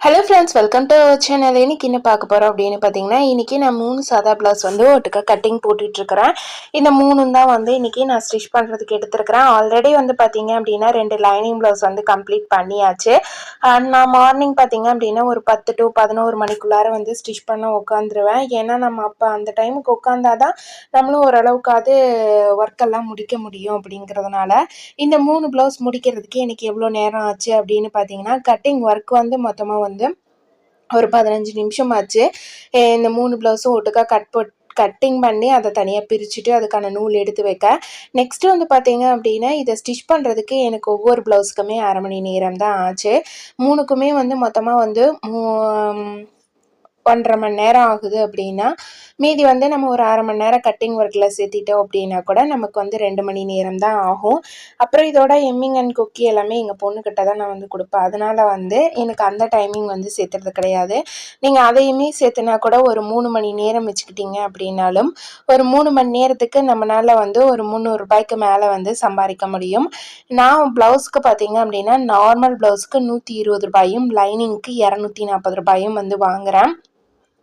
Hello friends welcome to channel இன்றைக்கி என்ன பார்க்க போகிறோம் அப்படின்னு பார்த்தீங்கன்னா இன்றைக்கி நான் மூணு சாதா ப்ளவுஸ் வந்து ஒட்டுக்கா கட்டிங் போட்டுட்ருக்கிறேன் இந்த மூணும் தான் வந்து இன்றைக்கி நான் ஸ்டிச் பண்ணுறதுக்கு எடுத்துருக்கிறேன். ஆல்ரெடி வந்து பார்த்தீங்க அப்படின்னா ரெண்டு லைனிங் ப்ளவுஸ் வந்து கம்ப்ளீட் பண்ணியாச்சு. நான் மார்னிங் பார்த்தீங்க அப்படின்னா ஒரு பத்து டு பதினோரு மணிக்குள்ளார வந்து ஸ்டிச் பண்ண உட்காந்துருவேன். ஏன்னா நம்ம அப்போ அந்த டைமுக்கு உட்காந்தாதான் நம்மளும் ஓரளவுக்காவது ஒர்க்கெல்லாம் முடிக்க முடியும் அப்படிங்கிறதுனால இந்த மூணு ப்ளவுஸ் முடிக்கிறதுக்கு எனக்கு எவ்வளோ நேரம் ஆச்சு அப்படின்னு பார்த்தீங்கன்னா கட்டிங் ஒர்க் வந்து மொத்தமாக வந்து ஒரு பதினஞ்சு நிமிஷம் ஆச்சு. இந்த மூணு ப்ளவுஸும் ஒட்டுக்கா கட் போட் கட்டிங் பண்ணி அதை தனியாக பிரிச்சுட்டு அதுக்கான நூல் எடுத்து வைக்க. நெக்ஸ்ட்டு வந்து பார்த்தீங்க அப்படின்னா இதை ஸ்டிச் பண்ணுறதுக்கு எனக்கு ஒவ்வொரு ப்ளவுஸுக்குமே அரை மணி நேரம் தான் ஆச்சு. மூணுக்குமே வந்து மொத்தமாக வந்து ஒன்றரை மணி நேரம் ஆகுது அப்படின்னா மீதி வந்து நம்ம ஒரு அரை மணி நேரம் கட்டிங் ஒர்க்கில் சேர்த்திட்டோம் அப்படின்னா கூட நமக்கு வந்து ரெண்டு மணி நேரம் தான் ஆகும். அப்புறம் இதோட எம்மிங் அண்ட் குக்கி எல்லாமே எங்கள் பொண்ணுக்கிட்ட தான் நான் வந்து கொடுப்பேன். அதனால் வந்து எனக்கு அந்த டைமிங் வந்து சேர்த்துறது கிடையாது. நீங்கள் அதையுமே சேர்த்துனா கூட ஒரு மூணு மணி நேரம் வச்சுக்கிட்டீங்க அப்படின்னாலும் ஒரு மூணு மணி நேரத்துக்கு நம்மளால் வந்து ஒரு முந்நூறுரூபாய்க்கு மேலே வந்து சம்பாதிக்க முடியும். நான் ப்ளவுஸ்க்கு பார்த்தீங்க அப்படின்னா நார்மல் ப்ளவுஸ்க்கு நூற்றி இருபது ரூபாயும் லைனிங்க்கு இரநூத்தி நாற்பது ரூபாயும் வந்து வாங்குகிறேன்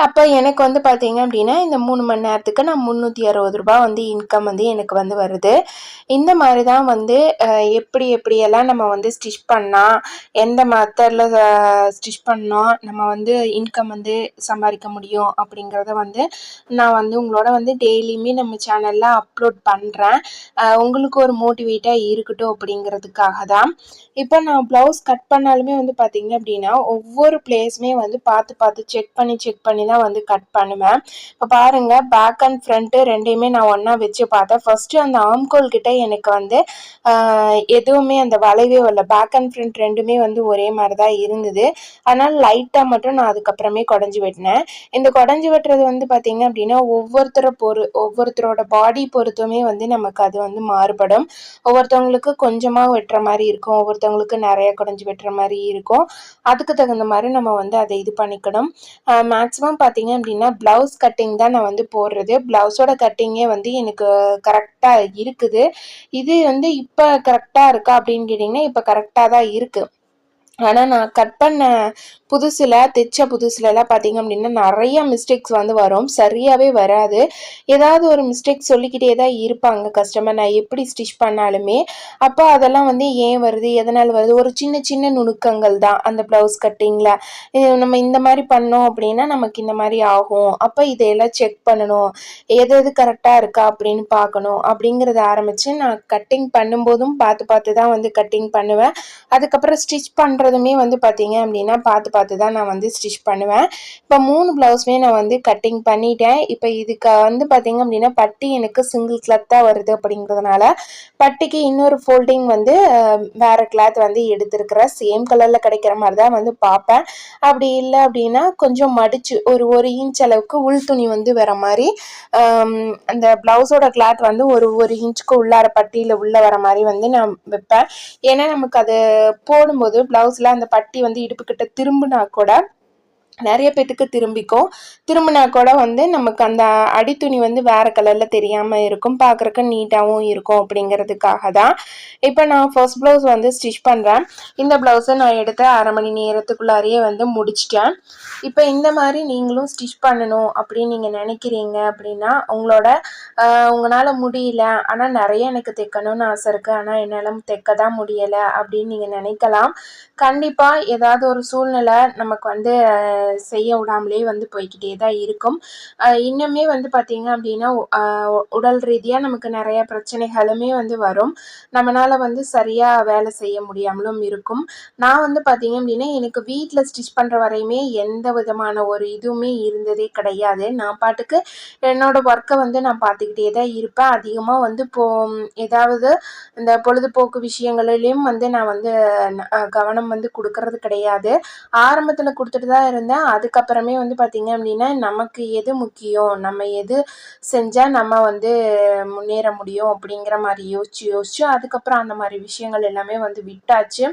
அப்போ எனக்கு வந்து பார்த்தீங்க அப்படின்னா இந்த மூணு மணி நேரத்துக்கு நான் முந்நூற்றி அறுபது ரூபா வந்து இன்கம் வந்து எனக்கு வந்து வருது. இந்த மாதிரி தான் வந்து எப்படி எப்படியெல்லாம் நம்ம வந்து ஸ்டிச் பண்ணால் எந்த மெத்தடில் ஸ்டிச் பண்ணால் நம்ம வந்து இன்கம் வந்து சம்பாதிக்க முடியும் அப்படிங்கிறத வந்து நான் வந்து உங்களோட வந்து டெய்லியுமே நம்ம சேனலில் அப்லோட் பண்ணுறேன் உங்களுக்கு ஒரு மோட்டிவேட்டாக இருக்கட்டும் அப்படிங்கிறதுக்காக தான். இப்போ நான் ப்ளவுஸ் கட் பண்ணாலுமே வந்து பார்த்தீங்க அப்படின்னா ஒவ்வொரு பிளேஸுமே வந்து பார்த்து பார்த்து செக் பண்ணி செக் பண்ணி தான் வந்து கட் பண்ணுவேன். இப்போ பாருங்கள் பேக் அண்ட் ஃப்ரண்ட்டு ரெண்டையுமே நான் ஒன்றா வச்சு பார்த்தேன். ஃபஸ்ட்டு அந்த ஆம்கோல் கிட்டே எனக்கு வந்து எதுவுமே அந்த வளைவே இல்லை பேக் அண்ட் ஃப்ரண்ட் ரெண்டுமே வந்து ஒரே மாதிரி தான் இருந்தது. அதனால் லைட்டாக மட்டும் நான் அதுக்கப்புறமே குடஞ்சி வெட்டினேன். இந்த குடஞ்சி வெட்டுறது வந்து பார்த்திங்க அப்படின்னா ஒவ்வொருத்தரை பொறு ஒவ்வொருத்தரோட பாடி பொறுத்துமே வந்து நமக்கு அது வந்து மாறுபடும். ஒவ்வொருத்தவங்களுக்கு கொஞ்சமாக வெட்டுற மாதிரி இருக்கும். ஒவ்வொருத்தவங்களுக்கு நிறைய குடஞ்சி வெட்டுற மாதிரி இருக்கும். அதுக்கு தகுந்த மாதிரி நம்ம வந்து அதை இது பண்ணிக்கணும். மேக்ஸிமம் பார்த்தீங்க அப்படின்னா ப்ளவுஸ் கட்டிங் தான் நான் வந்து போடுறது. ப்ளவுஸோட கட்டிங்கே வந்து எனக்கு கரெக்டாக இருக்குது. இது வந்து இப்போ கரெக்டாக இருக்கா அப்படின்னு கேட்டிங்கன்னா இப்போ கரெக்டாக தான் இருக்குது ஆனால் நான் கட் பண்ண புதுசில் தைச்ச புதுசுலலாம் பார்த்தீங்க அப்படின்னா நிறைய மிஸ்டேக்ஸ் வந்து வரும். சரியாகவே வராது. ஏதாவது ஒரு மிஸ்டேக் சொல்லிக்கிட்டே தான் இருப்பாங்க கஸ்டமர் நான் எப்படி ஸ்டிச் பண்ணாலுமே அப்போ அதெல்லாம் வந்து ஏன் வருது? எதனால் வருது? ஒரு சின்ன சின்ன நுணுக்கங்கள் தான். அந்த ப்ளவுஸ் கட்டிங்கில் நம்ம இந்த மாதிரி பண்ணோம் அப்படின்னா நமக்கு இந்த மாதிரி ஆகும். அப்போ இதையெல்லாம் செக் பண்ணணும். எது எது கரெக்டாக இருக்கா அப்படின்னு பார்க்கணும். அப்படிங்கிறத ஆரம்பித்து நான் கட்டிங் பண்ணும்போதும் பார்த்து பார்த்து தான் வந்து கட்டிங் பண்ணுவேன். அதுக்கப்புறம் ஸ்டிச் பண்ணுறதுமே வந்து பார்த்தீங்க அப்படின்னா பார்த்து பார்த்து தான் நான் வந்து ஸ்டிச் பண்ணுவேன். இப்போ மூணு ப்ளவுஸுமே நான் வந்து கட்டிங் பண்ணிட்டேன். இப்போ இதுக்கு வந்து பார்த்திங்க அப்படின்னா பட்டி எனக்கு சிங்கிள் கிளாத் தான் வருது அப்படிங்கிறதுனால பட்டிக்கு இன்னொரு ஃபோல்டிங் வந்து வேறு கிளாத் வந்து எடுத்துருக்கிறேன். சேம் கலரில் கிடைக்கிற மாதிரி தான் வந்து பார்ப்பேன். அப்படி இல்லை அப்படின்னா கொஞ்சம் மடித்து ஒரு ஒரு இன்ச் அளவுக்கு உள் துணி வந்து வர மாதிரி அந்த ப்ளவுஸோட கிளாத் வந்து ஒரு ஒரு இன்ச்சுக்கு உள்ளார பட்டியில் உள்ளே வர மாதிரி வந்து நான் வைப்பேன். ஏன்னா நமக்கு அது போடும்போது ப்ளவுஸில் அந்த பட்டி வந்து இடுப்புக்கிட்ட திரும்ப திரும்பினா கூட நிறைய பேத்துக்கு திரும்பிக்கும். திரும்பினா கூட வந்து நமக்கு அந்த அடித்துணி வந்து வேறு கலரில் தெரியாமல் இருக்கும். பார்க்குறக்கு நீட்டாகவும் இருக்கும் அப்படிங்கிறதுக்காக தான். இப்போ நான் ஃபர்ஸ்ட் ப்ளவுஸ் வந்து ஸ்டிச் பண்ணுறேன் இந்த ப்ளவுஸை நான் எடுத்து அரை மணி நேரத்துக்குள்ளாரையே வந்து முடிச்சிட்டேன். இப்போ இந்த மாதிரி நீங்களும் ஸ்டிச் பண்ணணும் அப்படின்னு நீங்கள் நினைக்கிறீங்க அப்படின்னா உங்களோட உங்களால் முடியல. ஆனால் நிறைய எனக்கு தைக்கணும்னு ஆசை இருக்குது ஆனால் என்னால் தைக்க தான் முடியலை அப்படின்னு நீங்கள் நினைக்கலாம். கண்டிப்பாக ஏதாவது ஒரு சூழ்நிலை நமக்கு வந்து செய்ய விடாமலே வந்து போய்கிட்டே தான் இருக்கும். இன்னுமே வந்து பார்த்திங்க அப்படின்னா உடல் ரீதியாக நமக்கு நிறைய பிரச்சனைகளுமே வந்து வரும். நம்மளால் வந்து சரியாக வேலை செய்ய முடியாமலும் இருக்கும். நான் வந்து பார்த்திங்க அப்படின்னா எனக்கு வீட்டில் ஸ்டிச் பண்ணுற வரையுமே எந்த விதமான ஒரு இதுவுமே இருந்ததே கிடையாது. நான் பாட்டுக்கு என்னோடய ஒர்க்கை வந்து நான் பார்த்துக்கிட்டே தான் இருப்பேன். அதிகமாக வந்து போ ஏதாவது இந்த பொழுதுபோக்கு விஷயங்களிலையும் வந்து நான் வந்து கவனம் வந்து கொடுக்கறது கிடையாது. ஆரம்பத்தில் கொடுத்துட்டு தான் இருந்தேன். அதுக்கப்புறமே வந்து பார்த்திங்க அப்படின்னா நமக்கு எது முக்கியம்? நம்ம எது செஞ்சால் நம்ம வந்து முன்னேற முடியும் அப்படிங்கிற மாதிரி யோசிச்சு யோசிச்சு அதுக்கப்புறம் அந்த மாதிரி விஷயங்கள் எல்லாமே வந்து விட்டாச்சு.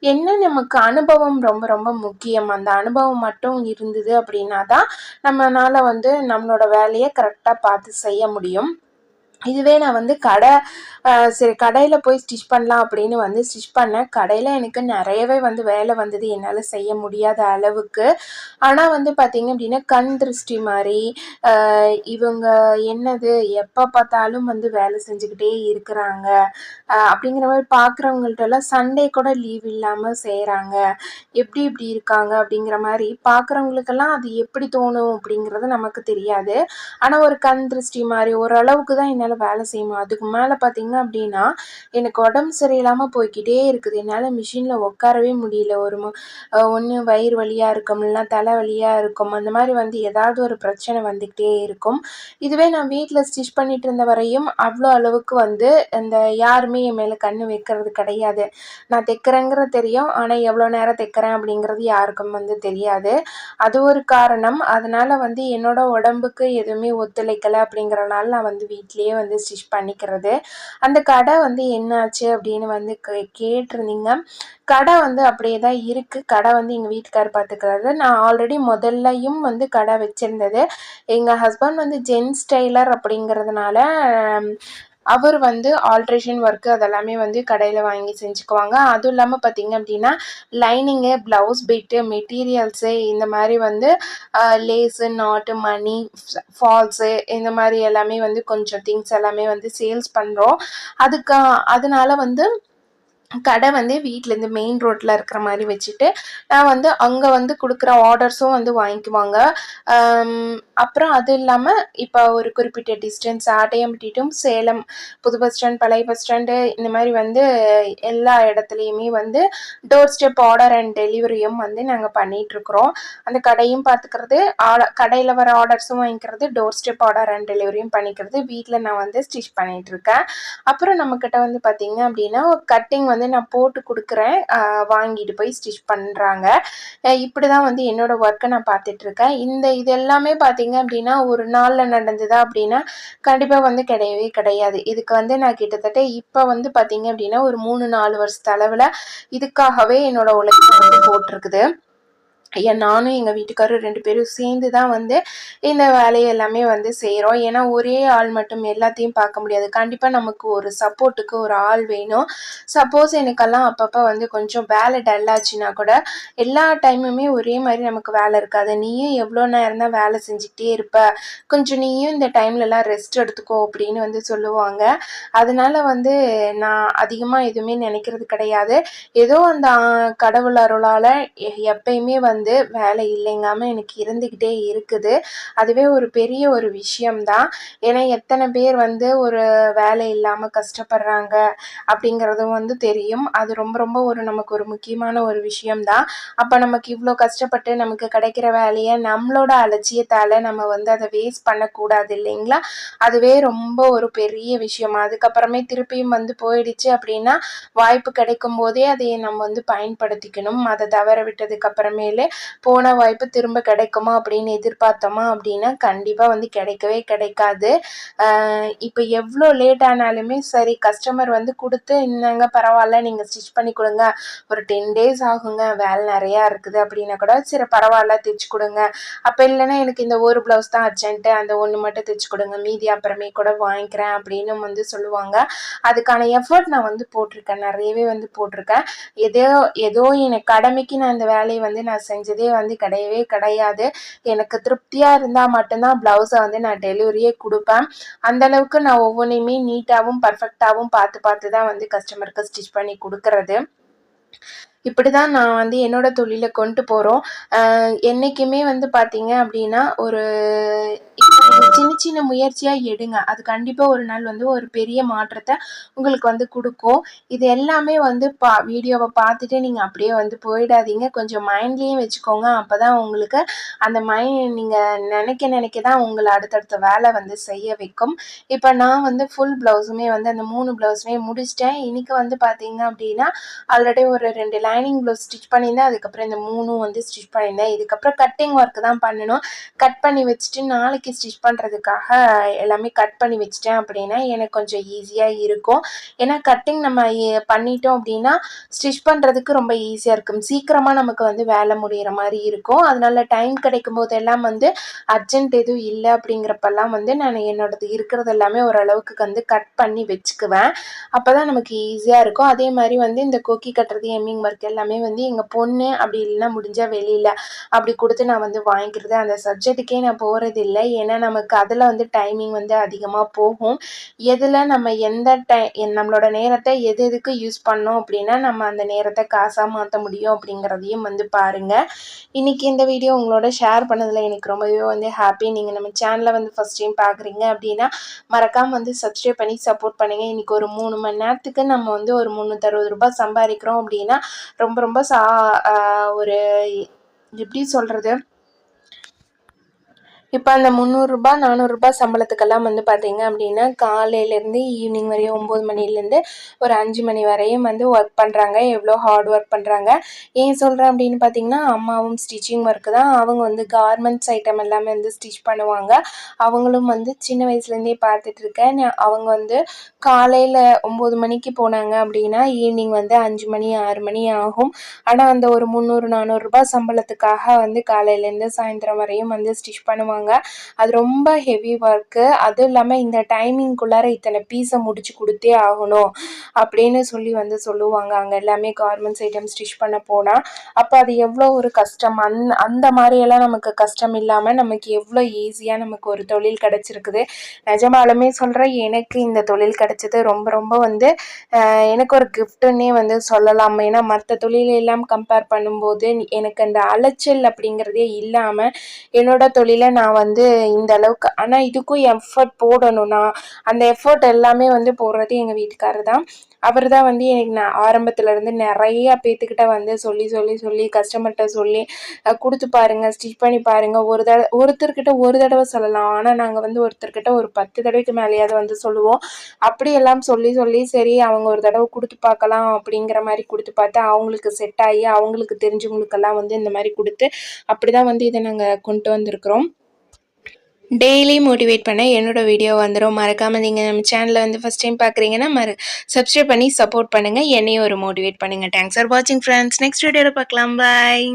என்ன நமக்கு அனுபவம் ரொம்ப ரொம்ப முக்கியம்? அந்த அனுபவம் மட்டும் இருந்தது அப்படின்னா தான் நம்மளால் வந்து நம்மளோட வேலையை கரெக்டாக பார்த்து செய்ய முடியும். இதுவே நான் வந்து கடை சரி கடையில் போய் ஸ்டிச் பண்ணலாம் அப்படின்னு வந்து ஸ்டிச் பண்ணேன். கடையில் எனக்கு நிறையவே வந்து வேலை வந்தது. என்னால் செய்ய முடியாத அளவுக்கு. ஆனால் வந்து பார்த்திங்க அப்படின்னா கண் திருஷ்டி மாதிரி இவங்க என்னது எப்போ பார்த்தாலும் வந்து வேலை செஞ்சுக்கிட்டே இருக்கிறாங்க. அப்படிங்கிற மாதிரி பார்க்குறவங்கள்ட்டெல்லாம் சண்டே கூட லீவ் இல்லாமல் செய்கிறாங்க எப்படி இப்படி இருக்காங்க அப்படிங்கிற மாதிரி பார்க்குறவங்களுக்கெல்லாம் அது எப்படி தோணும் அப்படிங்கிறது நமக்கு தெரியாது. ஆனால் ஒரு கண் திருஷ்டி மாதிரி ஓரளவுக்கு தான் என்ன என்னால் வேலை செய்யணும் அதுக்கு மேலே பார்த்திங்க அப்படின்னா எனக்கு உடம்பு சரியில்லாமல் போய்க்கிட்டே இருக்குது. என்னால் மிஷினில் உட்காரவே முடியல. ஒரு ஒன்று வயிறு வலியாக இருக்கும் இல்லைனா தலை வலியாக இருக்கும். அந்த மாதிரி வந்து ஏதாவது ஒரு பிரச்சனை வந்துக்கிட்டே இருக்கும். இதுவே நான் வீட்டில் ஸ்டிச் பண்ணிட்டு இருந்த வரையும் அவ்வளோ அளவுக்கு வந்து இந்த யாருமே என் மேலே கண் வைக்கிறது கிடையாது. நான் தைக்கிறேங்கிறது தெரியும். ஆனால் எவ்வளோ நேரம் தைக்கிறேன் அப்படிங்கிறது யாருக்கும் வந்து தெரியாது. அது ஒரு காரணம். அதனால் வந்து என்னோட உடம்புக்கு எதுவுமே ஒத்துழைக்கலை அப்படிங்கிறனால நான் வந்து வீட்லேயே வந்து ஸ்டிச் பண்ணிக்கிறது. அந்த கடை வந்து என்னாச்சு அப்படின்னு வந்து கேட்டிருந்தீங்க. கடை வந்து அப்படியே தான் இருக்குது கடை வந்து எங்கள் வீட்டுக்கார் பார்த்துக்கிறாரு. நான் ஆல்ரெடி முதல்லையும் வந்து கடை வச்சுருந்தது. எங்கள் ஹஸ்பண்ட் வந்து ஜென்ஸ் டெய்லர் அப்படிங்கிறதுனால அவர் வந்து ஆல்ட்ரேஷன் ஒர்க்கு அதெல்லாமே வந்து கடையில் வாங்கி செஞ்சுக்குவாங்க. அதுவும் இல்லாமல் பார்த்திங்க அப்படின்னா லைனிங்கு ப்ளவுஸ் பிட்டு மெட்டீரியல்ஸு இந்த மாதிரி வந்து லேஸு நாட்டு மணி ஃபால்ஸு இந்த மாதிரி எல்லாமே வந்து கொஞ்சம் திங்ஸ் எல்லாமே வந்து சேல்ஸ் பண்ணுறோம் அதுக்கு அதனால வந்து கடை வந்து வீட்டிலேருந்து மெயின் ரோட்டில் இருக்கிற மாதிரி வச்சுட்டு நான் வந்து அங்கே வந்து கொடுக்குற ஆர்டர்ஸும் வந்து வாங்கிக்குவாங்க. அப்புறம் அது இல்லாமல் இப்போ ஒரு குறிப்பிட்ட டிஸ்டன்ஸ் ஆட்டையம்பட்டிட்டும் சேலம் புது பஸ் ஸ்டாண்ட் பழைய பஸ் ஸ்டாண்டு இந்த மாதிரி வந்து எல்லா இடத்துலையுமே வந்து டோர் ஸ்டெப் ஆர்டர் அண்ட் டெலிவரியும் வந்து நாங்கள் பண்ணிகிட்ருக்குறோம் அந்த கடையும் பார்த்துக்கிறது கடையில் வர ஆர்டர்ஸும் வாங்கிக்கிறது டோர் ஸ்டெப் ஆர்டர் அண்ட் டெலிவரியும் பண்ணிக்கிறது வீட்டில் நான் வந்து ஸ்டிச் பண்ணிகிட்ருக்கேன் அப்புறம் நம்மக்கிட்ட வந்து பார்த்திங்க அப்படின்னா கட்டிங் வந்து நான் போட்டு கொடுக்குறேன். வாங்கிட்டு போய் ஸ்டிச் பண்ணுறாங்க இப்படி தான் வந்து என்னோடய ஒர்க்கை நான் பார்த்துட்ருக்கேன் இந்த இது எல்லாமே பார்த்திங்க அப்படின்னா ஒரு நாளில் நடந்ததா அப்படின்னா கண்டிப்பாக வந்து கிடையவே கிடையாது. இதுக்கு வந்து நான் கிட்டத்தட்ட இப்போ வந்து பார்த்திங்க அப்படின்னா ஒரு மூணு நாலு வருஷத்து அளவில் இதுக்காகவே என்னோடய உழைப்பு வந்து போட்டிருக்குது. ஏன் நானும் எங்கள் வீட்டுக்காரரும் ரெண்டு பேரும் சேர்ந்து தான் வந்து இந்த வேலையை எல்லாமே வந்து செய்கிறோம் ஏன்னா ஒரே ஆள் மட்டும் எல்லாத்தையும் பார்க்க முடியாது. கண்டிப்பாக நமக்கு ஒரு சப்போர்ட்டுக்கு ஒரு ஆள் வேணும். சப்போஸ் எனக்கெல்லாம் அப்பப்போ வந்து கொஞ்சம் வேலை டல்லாச்சுன்னா கூட எல்லா டைமுமே ஒரே மாதிரி நமக்கு வேலை இருக்காது. நீயும் எவ்வளோ நேரம் தான் வேலை செஞ்சுக்கிட்டே இருப்ப? கொஞ்சம் நீயும் இந்த டைம்லலாம் ரெஸ்ட் எடுத்துக்கோ அப்படின்னு வந்து சொல்லுவாங்க. அதனால வந்து நான் அதிகமாக எதுவுமே நினைக்கிறது கிடையாது. ஏதோ அந்த கடவுள் அருளால் எப்பயுமே வந்து வந்து வேலை இல்லைங்காமல் எனக்கு இருந்துக்கிட்டே இருக்குது. அதுவே ஒரு பெரிய ஒரு விஷயம்தான். ஏன்னா எத்தனை பேர் வந்து ஒரு வேலை இல்லாமல் கஷ்டப்படுறாங்க அப்படிங்கிறதும் வந்து தெரியும். அது ரொம்ப ரொம்ப ஒரு நமக்கு ஒரு முக்கியமான ஒரு விஷயம்தான். அப்போ நமக்கு இவ்வளோ கஷ்டப்பட்டு நமக்கு கிடைக்கிற வேலையை நம்மளோட அலட்சியத்தால் நம்ம வந்து அதை வேஸ்ட் பண்ணக்கூடாது இல்லைங்களா? அதுவே ரொம்ப ஒரு பெரிய விஷயம். அதுக்கப்புறமே திருப்பியும் வந்து போயிடுச்சு அப்படின்னா வாய்ப்பு கிடைக்கும் போதே அதை நம்ம வந்து பயன்படுத்திக்கணும். அதை தவற விட்டதுக்கு அப்புறமேலே போன வாய்ப்பு திரும்ப கிடைக்குமா அப்படின்னு எதிர்பார்த்தோமா அப்படின்னா கண்டிப்பாக வந்து கிடைக்கவே கிடைக்காது. இப்போ எவ்வளோ லேட் ஆனாலுமே சரி கஸ்டமர் வந்து கொடுத்து இந்தாங்க பரவாயில்ல நீங்கள் ஸ்டிச் பண்ணி கொடுங்க. ஒரு டென் டேஸ் ஆகுங்க வேலை நிறையா இருக்குது அப்படின்னா கூட சரி பரவாயில்ல தைச்சு கொடுங்க. அப்போ இல்லைன்னா எனக்கு இந்த ஒரு ப்ளவுஸ் தான் அர்ஜென்ட்டு அந்த ஒன்று மட்டும் தைச்சு கொடுங்க. மீதி அப்புறமே கூட வாங்கிக்கிறேன் அப்படின்னு வந்து சொல்லுவாங்க. அதுக்கான எஃபர்ட் நான் வந்து போட்டிருக்கேன். நிறையவே வந்து போட்டிருக்கேன். ஏதோ ஏதோ எனக்கு கடமைக்கு நான் இந்த வேலையை வந்து நான் செஞ்சதே வந்து கிடையவே கிடையாது. எனக்கு திருப்தியாக இருந்தால் மட்டும்தான் ப்ளவுஸை வந்து நான் டெலிவரியே கொடுப்பேன். அந்தளவுக்கு நான் ஒவ்வொன்றையுமே நீட்டாகவும் பர்ஃபெக்டாகவும் பார்த்து பார்த்து தான் வந்து கஸ்டமருக்கு ஸ்டிச் பண்ணி கொடுக்குறது. இப்படி தான் நான் வந்து என்னோட தொழிலை கொண்டு போகிறோம் என்றைக்குமே வந்து பார்த்தீங்க அப்படின்னா ஒரு சின்ன சின்ன முயற்சியாக எடுங்க. அது கண்டிப்பாக ஒரு நாள் வந்து ஒரு பெரிய மாற்றத்தை உங்களுக்கு வந்து கொடுக்கும். இது எல்லாமே வந்து பா வீடியோவை பார்த்துட்டு நீங்கள் அப்படியே வந்து போயிடாதீங்க. கொஞ்சம் மைண்ட்லேயும் வச்சுக்கோங்க. அப்போ தான் உங்களுக்கு அந்த மைண்ட் நீங்கள் நினைக்க நினைக்க தான் உங்களை அடுத்தடுத்த வேலை வந்து செய்ய வைக்கும். இப்போ நான் வந்து ஃபுல் ப்ளவுஸுமே வந்து அந்த மூணு ப்ளவுஸுமே முடிச்சிட்டேன். இன்றைக்கி வந்து பார்த்தீங்க அப்படின்னா ஆல்ரெடி ஒரு ரெண்டு லைன் லைனிங் ப்ளவுஸ் ஸ்டிச் பண்ணியிருந்தேன். அதுக்கப்புறம் இந்த மூணும் வந்து ஸ்டிச் பண்ணியிருந்தேன். இதுக்கப்புறம் கட்டிங் ஒர்க் தான் பண்ணணும். கட் பண்ணி வச்சுட்டு நாளைக்கு ஸ்டிச் பண்ணுறதுக்காக எல்லாமே கட் பண்ணி வச்சிட்டேன் அப்படின்னா எனக்கு கொஞ்சம் ஈஸியாக இருக்கும். ஏன்னா கட்டிங் நம்ம பண்ணிட்டோம் அப்படின்னா ஸ்டிச் பண்ணுறதுக்கு ரொம்ப ஈஸியாக இருக்கும். சீக்கிரமாக நமக்கு வந்து வேலை முடியிற மாதிரி இருக்கும். அதனால டைம் கிடைக்கும் போதெல்லாம் வந்து அர்ஜென்ட் எதுவும் இல்லை அப்படிங்கிறப்பெல்லாம் வந்து நான் என்னோடது இருக்கிறது எல்லாமே ஓரளவுக்கு வந்து கட் பண்ணி வச்சுக்குவேன். அப்போ தான் நமக்கு ஈஸியாக இருக்கும். அதே மாதிரி வந்து இந்த கொக்கி கட்டுறது எம்மிங் ஒர்க் எல்லாமே வந்து எங்கள் பொண்ணு அப்படி இல்லைன்னா முடிஞ்சால் வெளியில் அப்படி கொடுத்து நான் வந்து வாங்கிக்கிறது. அந்த சப்ஜெக்ட்டுக்கே நான் போகிறது இல்லை. ஏன்னா நமக்கு அதில் வந்து டைமிங் வந்து அதிகமாக போகும். எதில் நம்ம எந்த டை நம்மளோட நேரத்தை எது எதுக்கு யூஸ் பண்ணோம் அப்படின்னா நம்ம அந்த நேரத்தை காசாக மாற்ற முடியும் அப்படிங்கிறதையும் வந்து பாருங்கள் இன்றைக்கி இந்த வீடியோ உங்களோட ஷேர் பண்ணதில் எனக்கு ரொம்பவே வந்து ஹாப்பி நீங்கள் நம்ம சேனலை வந்து ஃபஸ்ட் டைம் பார்க்குறீங்க அப்படின்னா மறக்காமல் வந்து சப்ஸ்கிரைப் பண்ணி சப்போர்ட் பண்ணுங்கள் இன்றைக்கி ஒரு மூணு மணி நேரத்துக்கு நம்ம வந்து ஒரு முந்நூற்றறுபது ரூபாய் சம்பாதிக்கிறோம் அப்படின்னா ரொம்ப ரொம்ப சா ஒரு எப்படி சொல்கிறது இப்போ அந்த முந்நூறுரூபா நானூறுரூபா சம்பளத்துக்கெல்லாம் வந்து பார்த்தீங்க அப்படின்னா காலையிலேருந்து ஈவினிங் வரையும் ஒம்பது மணிலேருந்து ஒரு அஞ்சு மணி வரையும் வந்து ஒர்க் பண்ணுறாங்க எவ்வளோ ஹார்ட் ஒர்க் பண்ணுறாங்க ஏன் சொல்கிறேன் அப்படின்னு பார்த்தீங்கன்னா அம்மாவும் ஸ்டிச்சிங் ஒர்க்கு தான். அவங்க வந்து கார்மெண்ட்ஸ் ஐட்டம் எல்லாமே வந்து ஸ்டிச் பண்ணுவாங்க. அவங்களும் வந்து சின்ன வயசுலேருந்தே பார்த்துட்ருக்கேன் அவங்க வந்து காலையில் ஒம்பது மணிக்கு போனாங்க அப்படின்னா ஈவினிங் வந்து அஞ்சு மணி ஆறு மணி ஆகும். ஆனால் அந்த ஒரு முந்நூறு நானூறுரூபா சம்பளத்துக்காக வந்து காலையிலேருந்து சாயந்தரம் வரையும் வந்து ஸ்டிச் பண்ணுவாங்க. அது ரொம்ப ஹெவி ஒர்க்கு அதுவும் இல்லாமல் இந்த டைமிங்குள்ளார இத்தனை பீஸை முடிச்சு கொடுத்தே ஆகணும் அப்படின்னு சொல்லி வந்து சொல்லுவாங்க. அங்கே எல்லாமே கார்மெண்ட்ஸ் ஐட்டம் ஸ்டிச் பண்ண போனால் அப்போ அது எவ்வளோ ஒரு கஷ்டம். அந் அந்த மாதிரியெல்லாம் நமக்கு கஷ்டம் இல்லாமல் நமக்கு எவ்வளோ ஈஸியாக நமக்கு ஒரு தொழில் கிடச்சிருக்குது. நிஜமாலுமே சொல்கிறேன் எனக்கு இந்த தொழில் கிடச்சது ரொம்ப ரொம்ப வந்து எனக்கு ஒரு கிஃப்ட்டுன்னே வந்து சொல்லலாம். ஏன்னா மற்ற தொழிலெல்லாம் கம்பேர் பண்ணும்போது எனக்கு அந்த அலைச்சல் அப்படிங்கிறதே இல்லாமல் என்னோட தொழிலை நான் நான் வந்து இந்த அளவுக்கு ஆனால் இதுக்கும் எஃபர்ட் போடணும்னா அந்த எஃபர்ட் எல்லாமே வந்து போடுறது எங்கள் வீட்டுக்காரர் தான் அவர் தான் வந்து எனக்கு நான் ஆரம்பத்துலேருந்து நிறைய பேத்துக்கிட்ட வந்து சொல்லி சொல்லி சொல்லி கஸ்டமர்கிட்ட சொல்லி கொடுத்து பாருங்கள் ஸ்டிச் பண்ணி பாருங்கள் ஒரு தடவை ஒருத்தர்கிட்ட ஒரு தடவை சொல்லலாம். ஆனால் நாங்கள் வந்து ஒருத்தர்கிட்ட ஒரு பத்து தடவைக்கு மேலேயாவது வந்து சொல்லுவோம். அப்படியெல்லாம் சொல்லி சொல்லி சரி அவங்க ஒரு தடவை கொடுத்து பார்க்கலாம் அப்படிங்கிற மாதிரி கொடுத்து பார்த்து அவங்களுக்கு செட் ஆகி அவங்களுக்கு தெரிஞ்சவங்களுக்கெல்லாம் வந்து இந்த மாதிரி கொடுத்து அப்படி தான் வந்து இதை நாங்கள் கொண்டு வந்திருக்கிறோம். டெய்லி மோட்டிவேட் பண்ண என்னோட வீடியோ வந்துடும் மறக்காமல் நீங்கள் நம்ம சேனலை வந்து ஃபஸ்ட் டைம் பார்க்குறீங்கன்னா மறு சப்ஸ்கிரைப் பண்ணி சப்போர்ட் பண்ணுங்கள் என்னையும் ஒரு மோட்டிவேட் பண்ணுங்கள் தேங்க்ஸ் ஃபார் வாட்சிங் ஃப்ரெண்ட்ஸ் நெக்ஸ்ட் வீடியோவில் பார்க்கலாம். பாய்